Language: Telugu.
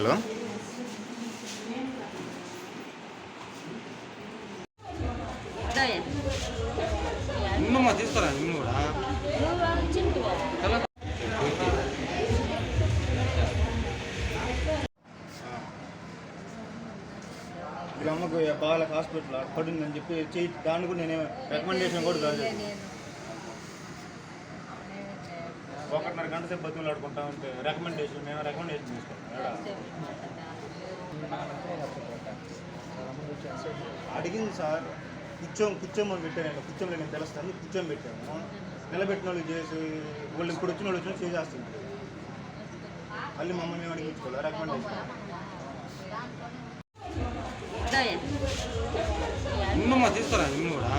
హలో. నిన్నమ్మా తీసుకురా నిన్ను కూడా? అమ్మకు బాగా హాస్పిటల్ పడిందని చెప్పి చేయి దాన్ని కూడా నేను రికమెండేషన్ కూడా రాలేదు. ఒకటిన్నర గంట సేపు బతుకులు ఆడుకుంటా ఉంటే రికమెండేషన్ నేను రికమెండేషన్ చేస్తాను అడిగింది సార్ కూర్చోం కూర్చోమని పెట్టాను నేను కూర్చోమని నేను తెలుస్తాను కూర్చోని పెట్టాము నిలబెట్టిన వాళ్ళు చేసి వాళ్ళు ఇప్పుడు వచ్చిన వాళ్ళు వచ్చి చేస్తుంది మళ్ళీ మమ్మల్ని మేము అడిగించుకోవాలి రికమెండేషన్ తీసుకురా కూడా